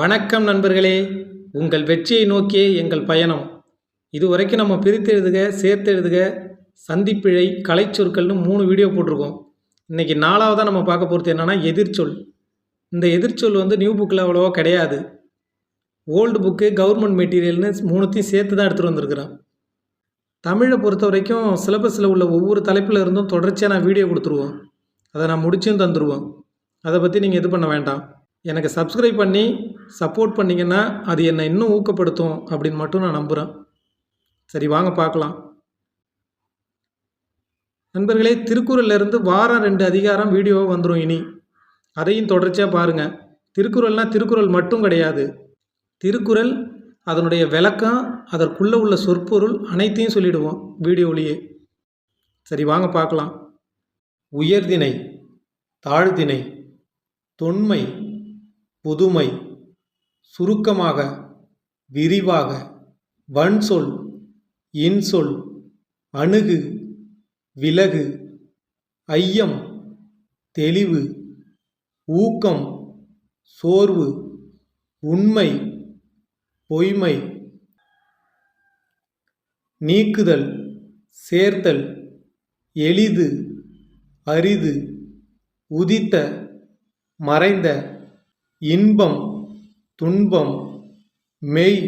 வணக்கம் நண்பர்களே. உங்கள் வெற்றியை நோக்கியே எங்கள் பயணம். இதுவரைக்கும் நம்ம பிரித்து எழுதுக சேர்த்து எழுதுக சந்திப்பிழை கலைச்சொற்கள்னு மூணு வீடியோ போட்டிருக்கோம். இன்றைக்கி நாலாவதாக நம்ம பார்க்க போகிறது என்னென்னா எதிர்ச்சொல். இந்த எதிர்ச்சொல் வந்து நியூ புக்கில் அவ்வளோவா கிடையாது. ஓல்டு புக்கு கவர்மெண்ட் மெட்டீரியல்னு மூணுத்தையும் சேர்த்து தான் எடுத்துகிட்டு வந்திருக்கிறேன். தமிழை பொறுத்த வரைக்கும் சிலபஸில் உள்ள ஒவ்வொரு தலைப்பில் இருந்தும் தொடர்ச்சியாக நான் வீடியோ கொடுத்துருவோம் அதை நான் முடிச்சும் தந்துடுவோம் அதை பற்றி நீங்கள் இது பண்ண வேண்டாம். எனக்கு சப்ஸ்கிரைப் பண்ணி சப்போர்ட் பண்ணிங்கன்னா அது என்னை இன்னும் ஊக்கப்படுத்தும் அப்படின்னு மட்டும் நான் நம்புகிறேன் சரி வாங்க பார்க்கலாம். நண்பர்களே திருக்குறள்லேருந்து வாரம் ரெண்டு அதிகாரம் வீடியோ வந்துடும் இனி. அதையும் தொடர்ச்சியாக பாருங்கள் திருக்குறள்னால் திருக்குறள் மட்டும் கிடையாது. திருக்குறள் அதனுடைய விளக்கம் அதற்குள்ளே உள்ள சொற்பொருள் அனைத்தையும் சொல்லிடுவோம் வீடியோவிலேயே சரி வாங்க பார்க்கலாம். உயர்தினை தாழ்தினை தொன்மை புதுமை சுருக்கமாக விரிவாக வன்சொல் இன்சொல் அணுகு விலகு ஐயம் தெளிவு ஊக்கம் சோர்வு உண்மை பொய்மை நீக்குதல் சேர்த்தல் எளிது அரிது உதித்த மறைந்த இன்பம் துன்பம் மெய்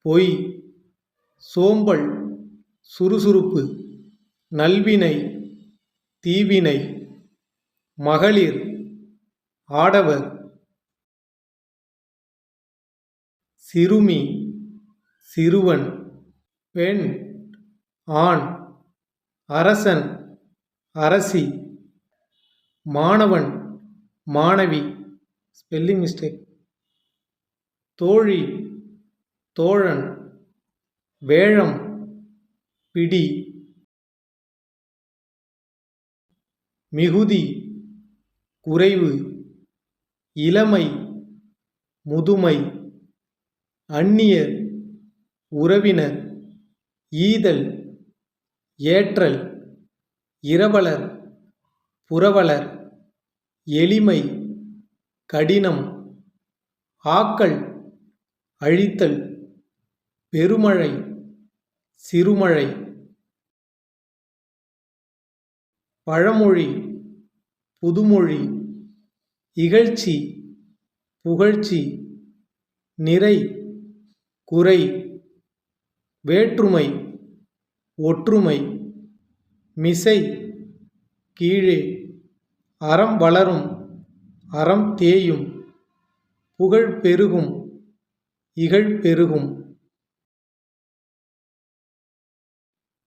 பொய் சோம்பல் சுறுசுறுப்பு நல்வினை தீவினை மகளிர் ஆடவர் சிறுமி சிறுவன் பெண் ஆண் அரசன் அரசி மாணவன் மாணவி. ஸ்பெல்லிங் மிஸ்டேக் தோழி தோழன் வேழம் பிடி மிகுதி குறைவு இளமை முதுமை அந்நியர் உறவினர் ஈதல் ஏற்றல் இரவலர் புரவலர் எளிமை கடினம் ஆக்கல் அழித்தல் பெருமழை சிறுமழை பழமொழி புதுமொழி இகழ்ச்சி புகழ்ச்சி நிறை குறை வேற்றுமை ஒற்றுமை மிசை கீழே அறம் வளரும் அறம் தேயும் புகழ் பெருகும் இகழ் பெருகும்.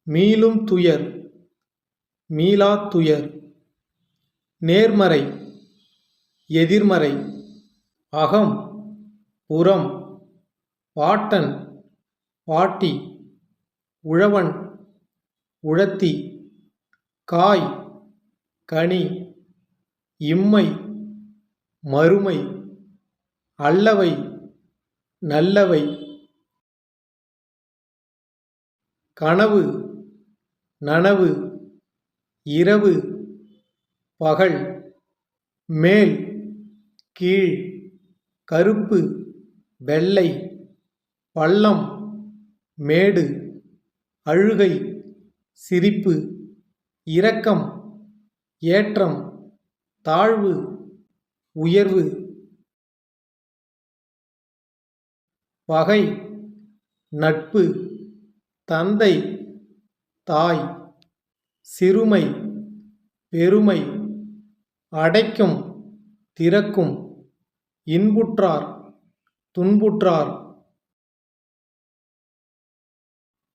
மீளும் துயர் மீளா துயர். நேர்மறை எதிர்மறை. அகம் புறம். பாட்டன் பாட்டி உழவன் உழத்தி. காய் கனி. இம்மை. மறுமை அல்லவை நல்லவை கனவு நனவு இரவு பகல் மேல் கீழ் கருப்பு வெள்ளை பள்ளம் மேடு அழுகை சிரிப்பு இரக்கம் ஏற்றம் தாழ்வு உயர்வு. பகை. நட்பு. தந்தை. தாய். சிறுமை. பெருமை. அடைக்கும். திறக்கும். இன்புற்றார். துன்புற்றார்.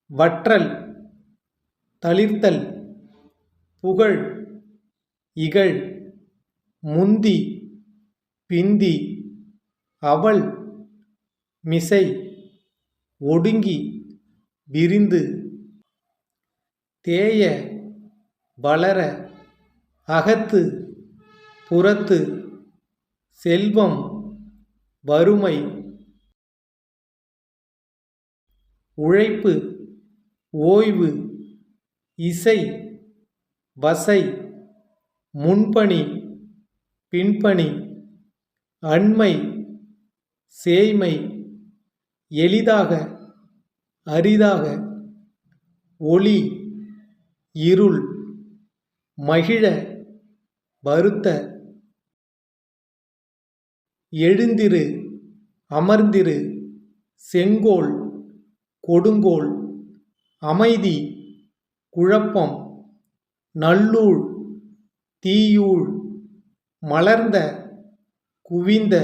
வற்றல். தளிர்த்தல். புகழ். இகழ். முந்தி. பிந்தி அவள் மிசை ஒடுங்கி விரிந்து தேய வளர அகத்து புறத்து செல்வம் வறுமை உழைப்பு ஓய்வு இசை வசை முன்பணி பின்பணி அண்மை சேய்மை எளிதாக அரிதாக ஒளி இருள் மகிழ வருத்த எழுந்திரு அமர்ந்திரு செங்கோல் கொடுங்கோல் அமைதி குழப்பம் நல்லூழ் தீயூழ் மலர்ந்த குவிந்த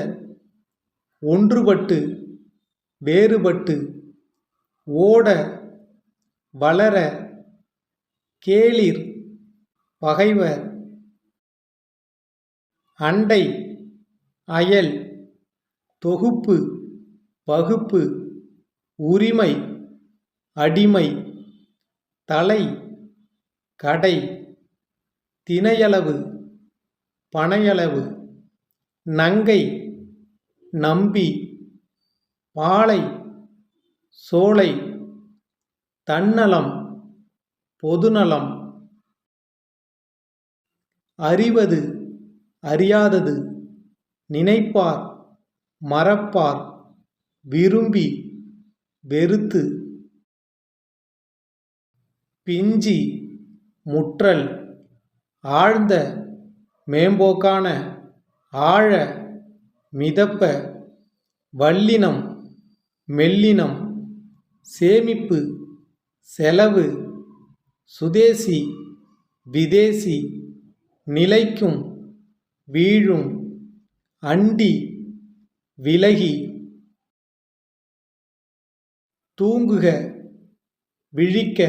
ஒன்றுபட்டு வேறுபட்டு ஓட வளர கேளிர் பகைவர் அண்டை அயல் தொகுப்பு வகுப்பு உரிமை அடிமை தலை கடை தினையளவு பனையளவு நங்கை நம்பி பாலை சோலை தன்னலம் பொதுநலம். அறிவது அறியாதது நினைப்பார் மறப்பார் விரும்பி வெறுத்து. பிஞ்சி முற்றல் ஆழ்ந்த மேம்போக்கான. ஆழ மிதப்ப வல்லினம் மெல்லினம் சேமிப்பு செலவு சுதேசி விதேசி நிலைக்கும் வீழும் அண்டி விலகி தூங்குக விழிக்க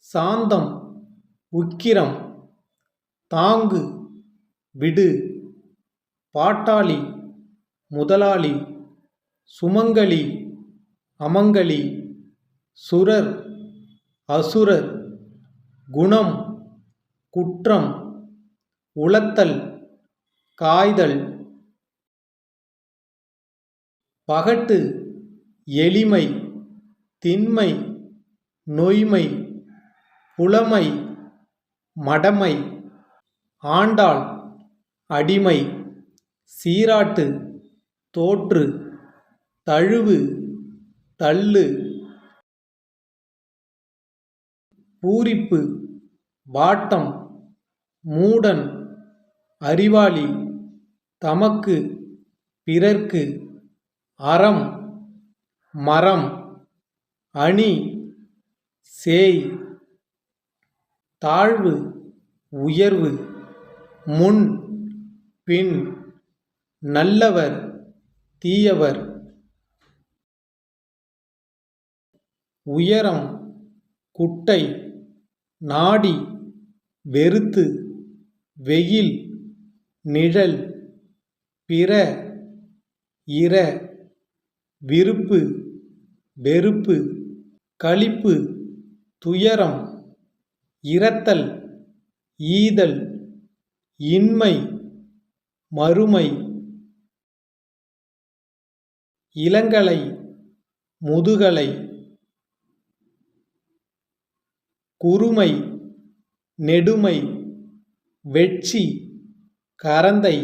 சாந்தம் உக்கிரம் தாங்கு விடு. பாட்டாளி முதலாளி சுமங்கலி அமங்கலி சுரர் அசுரர் குணம் குற்றம் உளத்தல் காய்தல் பகட்டு எளிமை திண்மை நொய்மை புலமை மடமை ஆண்டாள் அடிமை. சீராட்டு தோற்று தழுவு தள்ளு பூரிப்பு வாட்டம் மூடன் அறிவாளி தமக்கு பிறர்க்கு அறம் மரம் அணி சேய் தாழ்வு உயர்வு முன் பின் நல்லவர் தீயவர். உயரம் குட்டை நாடி வெறுத்து வெயில் நிழல் பிற இர விருப்பு வெறுப்பு. களிப்பு துயரம் இரத்தல் ஈதல் இன்மை மறுமை. இளங்கலை முதுகலை குறுமை நெடுமை வெட்சி கரந்தை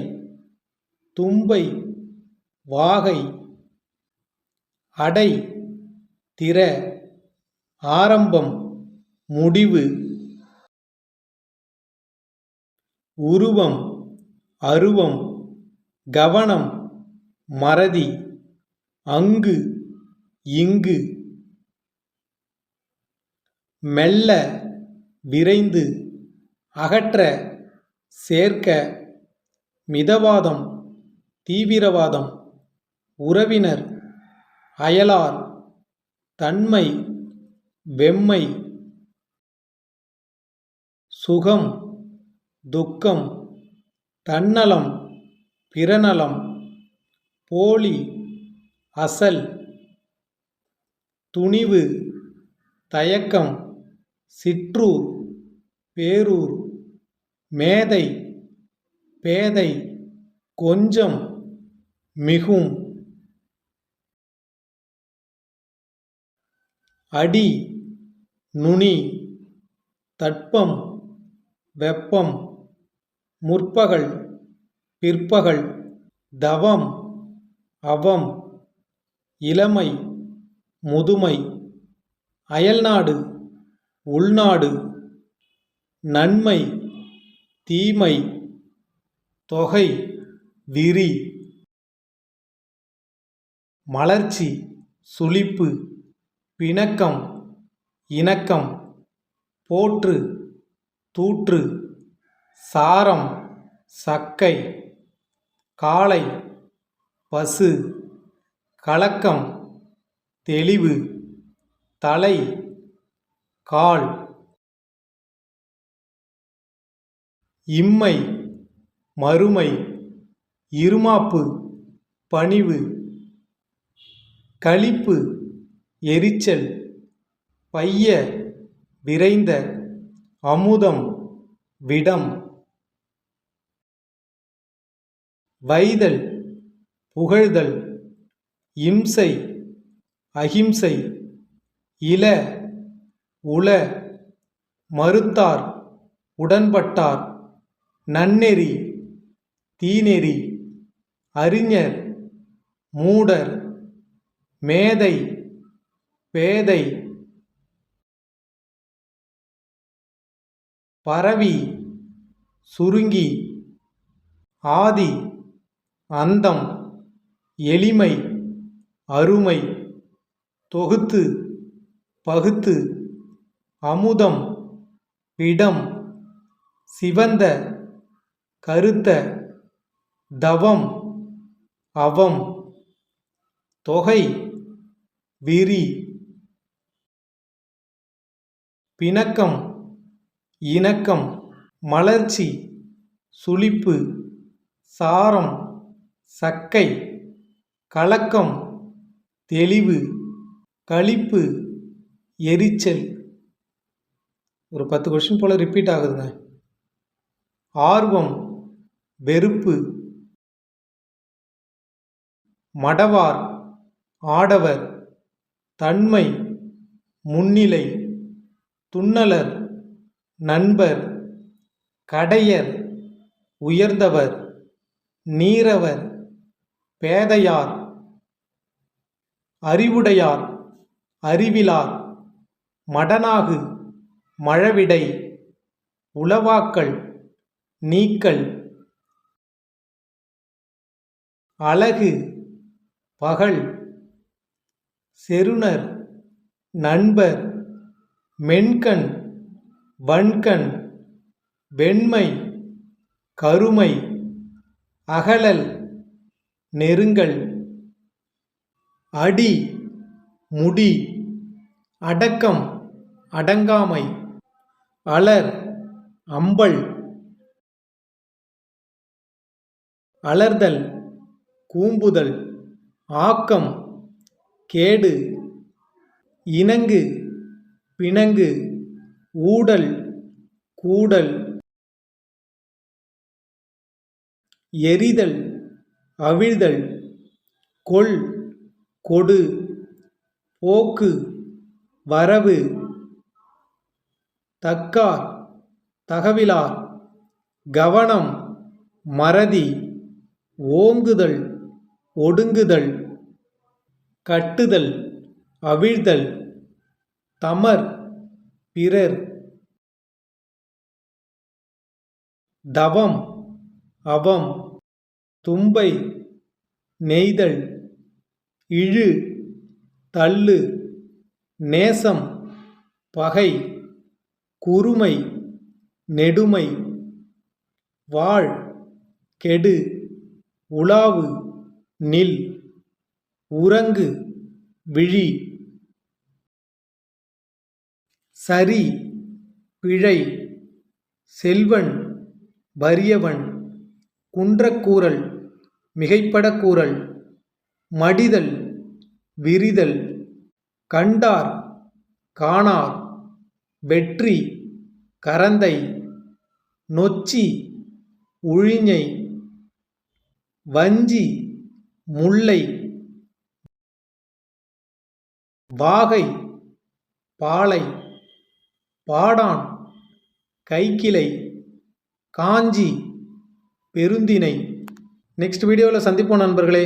தும்பை வாகை அடை திற ஆரம்பம் முடிவு உருவம் அருவம் கவனம் மறதி. அங்கு இங்கு மெல்ல விரைந்து அகற்ற சேர்க்க மிதவாதம் தீவிரவாதம் உறவினர் அயலார் தன்மை வெம்மை சுகம் துக்கம் தன்னலம் பிறநலம் போலி அசல் துணிவு தயக்கம் சிற்றூர் பேரூர் மேதை பேதை கொஞ்சம் மிகும். அடி நுனி தட்பம் வெப்பம் முற்பகல் பிற்பகல் தவம் அவம். இளமை முதுமை அயல்நாடு உள்நாடு நன்மை தீமை தொகை விரி மலர்ச்சி சுளிப்பு பிணக்கம் இணக்கம் போற்று தூற்று சாரம் சக்கை காளை பசு. கலக்கம் தெளிவு தலை கால். இம்மை மறுமை இருமாப்பு பணிவு. களிப்பு எரிச்சல் பைய விரைந்த அமுதம் விடம். வைதல் புகழ்தல். இம்சை அகிம்சை இல உல மறுத்தார் உடன்பட்டார் நன்னெறி தீநெறி அறிஞர் மூடர் மேதை பேதை பரவி சுருங்கி ஆதி அந்தம் எளிமை. அருமை தொகுத்து பகுத்து அமுதம் பிடம் சிவந்த கருத்த தவம் அவம் தொகை விரி பிணக்கம் இணக்கம் மலர்ச்சி சுளிப்பு சாரம் சக்கை கலக்கம் தெளிவு களிப்பு எரிச்சல். ஒரு பத்து கொஷின் போல் ரிப்பீட் ஆகுதுங்க. ஆர்வம் வெறுப்பு. மடவார் ஆடவர். தன்மை முன்னிலை. துன்னலர் நண்பர். கடையர் உயர்ந்தவர். நீரவர். பேதையார். அறிவுடையார் அறிவிலார் மடனாகு மழவிடை உளவாக்கல் நீக்கல் அழகு பகல் செருணர் நண்பர் மென்கண் வன்கண் வெண்மை கருமை அகலல் நெருங்கல். அடி முடி அடக்கம் அடங்காமை அலர் அம்பல் அலர்தல் கூம்புதல் ஆக்கம் கேடு இணங்கு பிணங்கு ஊடல் கூடல் எரிதல் அவிழ்தல் கொள் கொடு. போக்கு வரவு தக்கார் தகவிலார் கவனம் மறதி ஓங்குதல் ஒடுங்குதல் கட்டுதல் அவிழ்தல் தமர் பிறர். தவம் அவம் தும்பை நெய்தல். இழு தள்ளு நேசம் பகை குறுமை நெடுமை வாழ் கெடு உலாவு நில் உறங்கு விழி சரி பிழை செல்வன் வறியவன் குன்றக்கூறல் மிகைப்படக்கூறல் மடிதல் விரிதல் கண்டார் காணார் வெற்றி கரந்தை நொச்சி உழிஞை வஞ்சி முல்லை வாகை பாலை பாடான் கைக்கிளை காஞ்சி பெருந்தினை நெக்ஸ்ட் வீடியோவில் சந்திப்போம் நண்பர்களே.